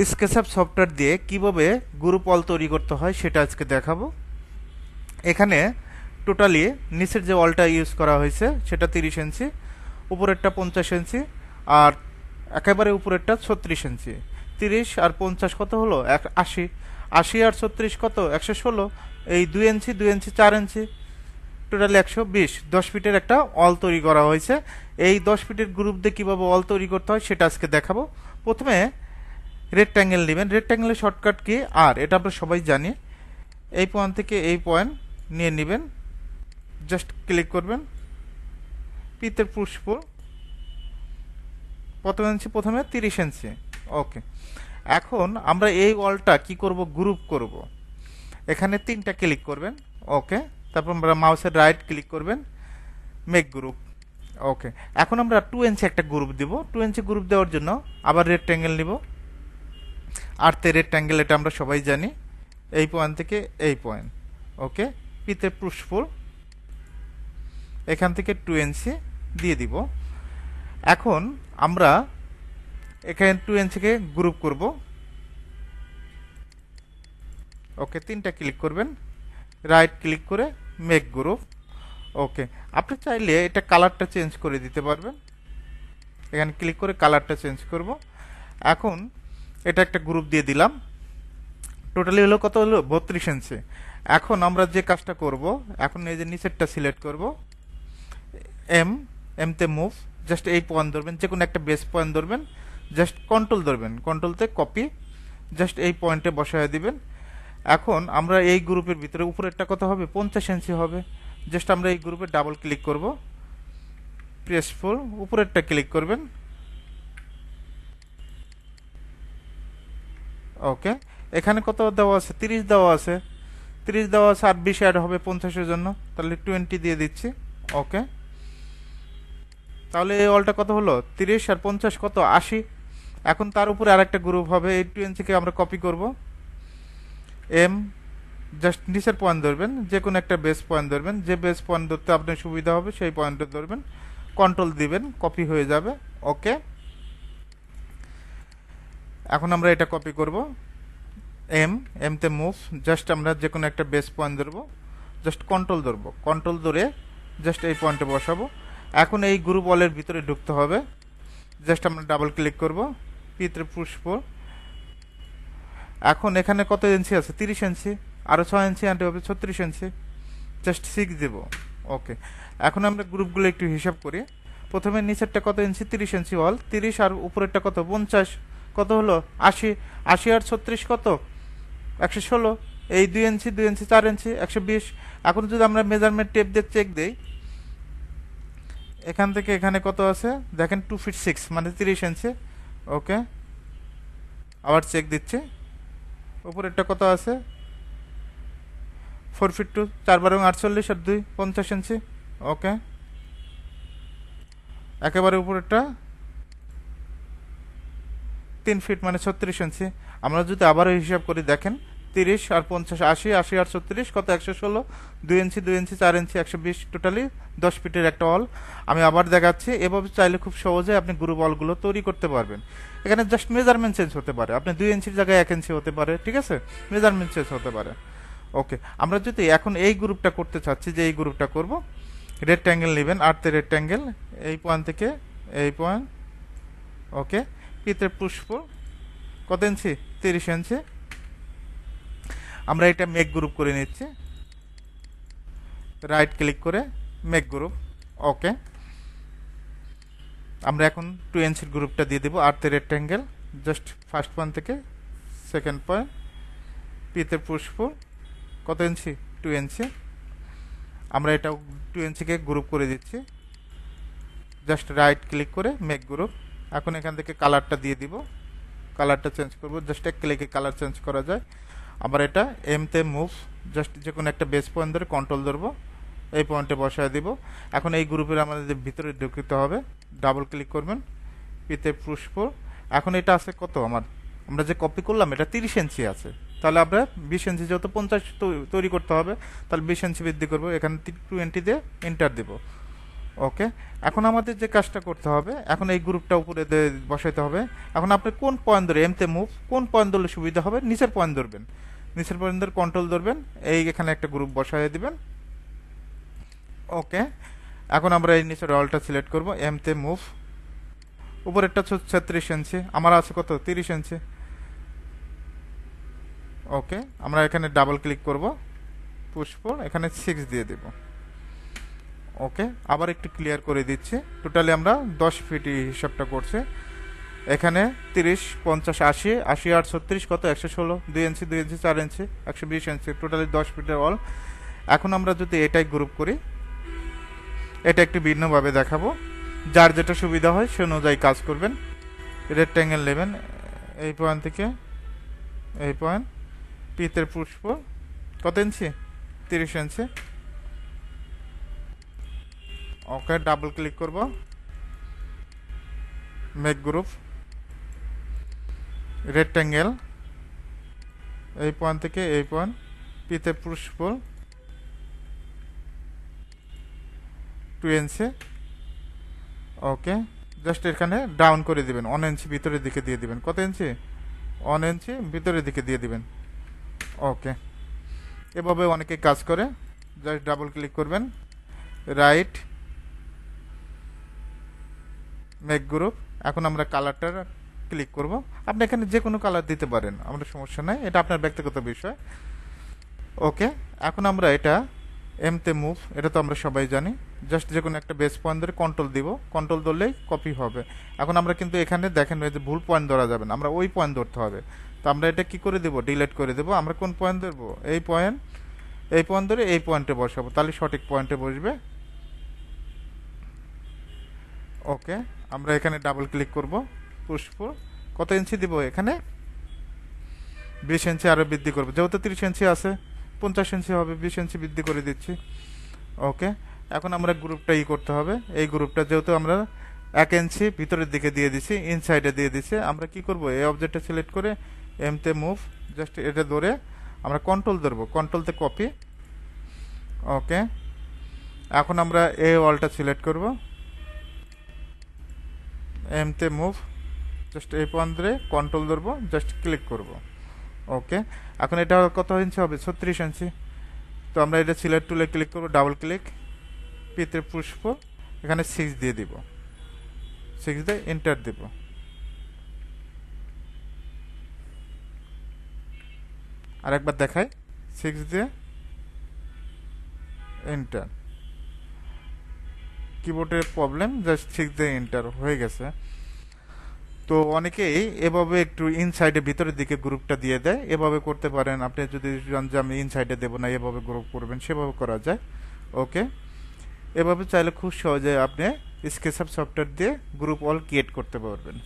SketchUp software দিয়ে কীভাবে group all তৈরি করতে হয় সেটা আজকে দেখাবো। এখানে টোটালি নিচের যে অলটা ইউজ করা হয়েছে, সেটা তিরিশ ইঞ্চি উপরেরটা পঞ্চাশ ইঞ্চি আর একেবারে উপরেরটা ছত্রিশ ইঞ্চি তিরিশ আর পঞ্চাশ কত হলো? এক আশি। আশি আর ছত্রিশ কত? একশো ষোলো। এই দুই ইঞ্চি দুই ইঞ্চি চার ইঞ্চি টোটালি একশো বিশ। দশ ফিটের একটা অল তৈরি করা হয়েছে। এই দশ ফিটের গ্রুপ দিয়ে কীভাবে অল তৈরি করতে হয় সেটা আজকে দেখাবো। প্রথমে রেক্ট্যাঙ্গেল নেবেন। রেক্ট্যাঙ্গেলের শর্টকাট কি? আর এটা আমরা সবাই জানি। এই পয়েন্ট থেকে এই পয়েন্ট নিয়ে নেবেন। জাস্ট ক্লিক করবেন। পিতের পুষ্প কত ইঞ্চি প্রথমে তিরিশ ইঞ্চি ওকে এখন আমরা এই ওয়ালটা কি করব? গ্রুপ করব। এখানে তিনটা ক্লিক করবেন। ওকে তারপর আমরা মাউসের রাইট ক্লিক করবেন। মেক গ্রুপ ওকে এখন আমরা টু ইঞ্চি একটা গ্রুপ দিব। টু ইঞ্চি গ্রুপ দেওয়ার জন্য আবার রেক্ট্যাঙ্গেল নিব। আর্থে রেক্ট্যাঙ্গেল এটা আমরা সবাই জানি। এই পয়েন্ট থেকে এই পয়েন্ট ওকে পিতে পুষ্পুর এখান থেকে টু ইঞ্চি দিয়ে দিব। এখন আমরা এখানে টু ইঞ্চিকে গ্রুপ করব। ওকে তিনটা ক্লিক করবেন। রাইট ক্লিক করে মেক গ্রুপ ওকে আপনি চাইলে এটা কালারটা চেঞ্জ করে দিতে পারবেন। এখানে ক্লিক করে কালারটা চেঞ্জ করব। এখন এটা একটা গ্রুপ দিয়ে দিলাম। টোটালি হলো কত হলো? বত্রিশ ইঞ্চি এখন আমরা যে কাজটা করব, এখন এই যে নিচেরটা সিলেক্ট করব। এম এমতে মুভ জাস্ট এই পয়েন্ট ধরবেন, যে কোনো একটা বেস পয়েন্ট ধরবেন জাস্ট কন্ট্রোল ধরবেন। কন্ট্রোলতে কপি জাস্ট এই পয়েন্টে বসায় দিবেন। এখন আমরা এই গ্রুপের ভিতরে উপরেরটা কত হবে? পঞ্চাশ ইঞ্চি হবে। জাস্ট আমরা এই গ্রুপে ডাবল ক্লিক করব। প্রেস ফোর উপরেরটা ক্লিক করবেন। ওকে। এখানে কত দেওয়া আছে? তিরিশ দেওয়া আছে। তিরিশ দেওয়া আছে, আর বিশ অ্যাড হবে পঞ্চাশের জন্য। তাহলে টোয়েন্টি দিয়ে দিচ্ছি। ওকে। তাহলে এই অলটা কত হলো? তিরিশ আর পঞ্চাশ কত? আশি। এখন তার উপরে আরেকটা গ্রুপ হবে। এই টোয়েন্টিকে আমরা কপি করব। এম জাস্ট নিচের পয়েন্ট ধরবেন। যে কোনো একটা বেস পয়েন্ট ধরবেন। যে বেস পয়েন্ট ধরতে আপনার সুবিধা হবে, সেই পয়েন্টটা ধরবেন। কন্ট্রোল দিবেন। কপি হয়ে যাবে। ওকে। এখন আমরা এটা কপি করব। এম এমতে মুভ জাস্ট আমরা যে কোনো একটা বেস পয়েন্ট ধরবো। জাস্ট কন্ট্রোল ধরবো। কন্ট্রোল ধরে জাস্ট এই পয়েন্টে বসাবো। এখন এই গ্রুপ ওয়ালের ভিতরে ঢুকতে হবে। জাস্ট আমরা ডাবল ক্লিক করব। পিত্রে পুষ্প এখন এখানে কত ইঞ্চি আছে? তিরিশ ইঞ্চি আরও ছয় ইঞ্চি আনতে হবে, ছত্রিশ ইঞ্চি জাস্ট সিক্স দেবো। ওকে এখন আমরা গ্রুপগুলো একটু হিসাব করি। প্রথমে নিচেরটা কত ইঞ্চি তিরিশ ইঞ্চি ওয়াল তিরিশ আর উপরেরটা কত? পঞ্চাশ। কত হলো? আশি আশি আর ছত্রিশ কত? একশো ষোলো। এই দুই ইঞ্চি দুই ইঞ্চি, চার ইঞ্চি, একশো বিশ। এখন যদি আমরা মেজারমেন্ট টেপ দিয়ে চেক দিই, এখান থেকে এখানে কত আছে? দেখেন টু ফিট সিক্স মানে তিরিশ ইঞ্চি। ওকে আবার চেক দিচ্ছি। উপরেরটা কত আছে? ফোর ফিট টু চার বারো আটচল্লিশ আর দুই, পঞ্চাশ ইঞ্চি। ওকে একেবারে উপরেরটা। তিন ফিট মানে ছত্রিশ ইঞ্চি আমরা যদি আবারও হিসাব করি, দেখেন, তিরিশ আর পঞ্চাশ, আশি আশি আর ছত্রিশ, কত? একশো ষোলো। দুই ইঞ্চি দুই ইঞ্চি চার ইঞ্চি একশো বিশ টোটালি দশ ফিটের একটা অল আমি আবার দেখাচ্ছি, এভাবে চাইলে খুব সহজে আপনি গ্রুপ অলগুলো তৈরি করতে পারবেন। এখানে জাস্ট মেজারমেন্ট চেঞ্জ হতে পারে। আপনি দুই ইঞ্চির জায়গায় এক ইঞ্চি হতে পারে, ঠিক আছে? মেজারমেন্ট চেঞ্জ হতে পারে। ওকে আমরা যদি এখন এই গ্রুপটা করতে চাচ্ছি, যে এই গ্রুপটা করব রেক্ট্যাঙ্গেল নেবেন আটতে রেক্ট্যাঙ্গেল এই পয়েন্ট থেকে, এই পয়েন্ট ওকে পিতে পুষ্প। কত ইঞ্চি? তিরিশ ইঞ্চি। আমরা এটা মেক গ্রুপ করে নিচ্ছি। রাইট ক্লিক করে মেক গ্রুপ ওকে আমরা এখন টু ইঞ্চির গ্রুপটা দিয়ে দেবো আর্থে রেক্ট্যাঙ্গেল জাস্ট ফার্স্ট পয়েন্ট থেকে সেকেন্ড পয়েন্ট পিতে পুষ্প। কত ইঞ্চি? টু ইঞ্চি আমরা এটা টু ইঞ্চিকে গ্রুপ করে দিচ্ছি। জাস্ট রাইট ক্লিক করে মেক গ্রুপ এখন এখান থেকে কালারটা দিয়ে দিব। কালারটা চেঞ্জ করব জাস্ট এক ক্লিকে কালার চেঞ্জ করা যায়। আবার এটা এমতে মুভ জাস্ট যে কোনো একটা বেস পয়েন্ট ধরে কন্ট্রোল ধরবো, এই পয়েন্টে বসায় দিব। এখন এই গ্রুপের আমাদের ভিতরে ঢুকিতে হবে ডাবল ক্লিক করবেন পিতে পুষ্প এখন এটা আছে কত আমার? আমরা যে কপি করলাম, এটা তিরিশ ইঞ্চি আছে। তাহলে আমরা বিশ ইঞ্চি যেহেতু পঞ্চাশ তৈরি করতে হবে, তাহলে বিশ ইঞ্চি বৃদ্ধি করব। এখানে টোয়েন্টি দিয়ে এন্টার দেব। ওকে এখন আমাদের যে কাজটা করতে হবে, এখন এই গ্রুপটা উপরে বসাইতে হবে। এখন আপনি কোন পয়েন্ট ধরে এমতে মুভ কোন পয়েন্ট ধরলে সুবিধা হবে? নিচের পয়েন্ট ধরবেন। নিচের পয়েন্ট ধরে কন্ট্রোল ধরবেন। এই এখানে একটা গ্রুপ বসাই দিবেন। ওকে এখন আমরা এই নিচের অলটা সিলেক্ট করব। এমতে মুভ উপরেরটা ছত্রিশ ইঞ্চি আমার আছে কত? তিরিশ ইঞ্চি ওকে আমরা এখানে ডাবল ক্লিক করব। পুষ্প এখানে সিক্স দিয়ে দেব। ওকে, আবার একটু ক্লিয়ার করে দিচ্ছি। টোটালি আমরা দশ ফিট হিসাবটা করছি। এখানে তিরিশ, পঞ্চাশ, আশি আশি আট ছত্রিশ কত? একশো ষোলো, দুই ইঞ্চি দুই ইঞ্চি, চার ইঞ্চি, একশো বিশ ইঞ্চি। টোটালি দশ ফিটের অল এখন আমরা যদি এটাই গ্রুপ করি, এটা একটু ভিন্নভাবে দেখাবো। যার যেটা সুবিধা হয়, সে অনুযায়ী কাজ করবেন। রেক্ট্যাঙ্গেল নেবেন, এই পয়েন্ট থেকে, এই পয়েন্ট পিতের পুষ্প। কত ইঞ্চি? তিরিশ ইঞ্চি। ওকে ডাবল ক্লিক করব। মেক গ্রুপ রেক্ট্যাঙ্গেল এই পয়েন্ট থেকে এই পয়েন্ট পিতে পুষ্প টু ইঞ্চি ওকে জাস্ট এখানে ডাউন করে দিবেন। ওয়ান ইঞ্চি ভিতরের দিকে দিয়ে দিবেন। কত ইঞ্চি ওয়ান ইঞ্চি ভিতরের দিকে দিয়ে দিবেন। ওকে এভাবে অনেকে কাজ করে। জাস্ট ডাবল ক্লিক করবেন। রাইট মেক গ্রুপ এখন আমরা কালারটা ক্লিক করব। আপনি এখানে যে কোনো কালার দিতে পারেন, আমরা সমস্যা নাই, এটা আপনার ব্যক্তিগত বিষয়। ওকে এখন আমরা এটা এমতে মুভ এটা তো আমরা সবাই জানি। জাস্ট যে কোনো একটা বেস পয়েন্ট ধরে কন্ট্রোল দিব কন্ট্রোল ধরলেই কপি হবে। এখন আমরা কিন্তু এখানে দেখেন যে ভুল পয়েন্ট ধরা যাবে না, আমরা ওই পয়েন্ট ধরতে হবে। তো আমরা এটা কি করে দেব? ডিলিট করে দেব। আমরা কোন পয়েন্ট ধরবো? এই পয়েন্ট এই পয়েন্ট ধরে এই পয়েন্টে বসাবো। তাহলে সঠিক পয়েন্টে বসবে। ওকে আমরা এখানে ডাবল ক্লিক করব পুষ্প কত ইঞ্চি দিব এখানে? বিশ ইঞ্চি আরও বৃদ্ধি করব। যেহেতু তিরিশ ইঞ্চি আছে, পঞ্চাশ ইঞ্চি হবে, বিশ ইঞ্চি বৃদ্ধি করে দিচ্ছি। ওকে এখন আমরা গ্রুপটা ই করতে হবে। এই গ্রুপটা যেহেতু আমরা এক ইঞ্চি ভিতরের দিকে দিয়ে দিছি ইনসাইডে দিয়ে দিছি, আমরা কি করব? এই অবজেক্টটা সিলেক্ট করে এমতে মুভ জাস্ট এটা ধরে আমরা কন্ট্রোল ধরবো। কন্ট্রোলতে কপি ওকে এখন আমরা এই ওয়ালটা সিলেক্ট করব। এমতে মুভ জাস্ট এই পয়েন্ট ধরে কন্ট্রোল ধরবো জাস্ট ক্লিক করব। ওকে এখন এটা কত ইঞ্চি হবে? ছত্রিশ ইঞ্চি তো আমরা এটা সিলেক্ট টুলে ক্লিক করব ডাবল ক্লিক পিতে পুষ্প এখানে সিক্স দিয়ে দিব। সিক্স দিয়ে এন্টার দিব। আর একবার দেখাই। সিক্স দিয়ে এন্টার কিবোর্ডের প্রবলেম জাস্ট ঠিক দিয়ে এন্টার হয়ে গেছে। তো অনেকেই এভাবে একটু ইনসাইডে ভিতরের দিকে গ্রুপটা দিয়ে দেয়। এভাবে করতে পারেন। আপনি যদি চান যে আমি ইনসাইডে দেবো না, এভাবে গ্রুপ করবেন, সেভাবে করা যায়। ওকে এভাবে চাইলে খুব সহজে আপনি স্কেচআপ সফটওয়্যার দিয়ে গ্রুপ অল ক্রিয়েট করতে পারবেন।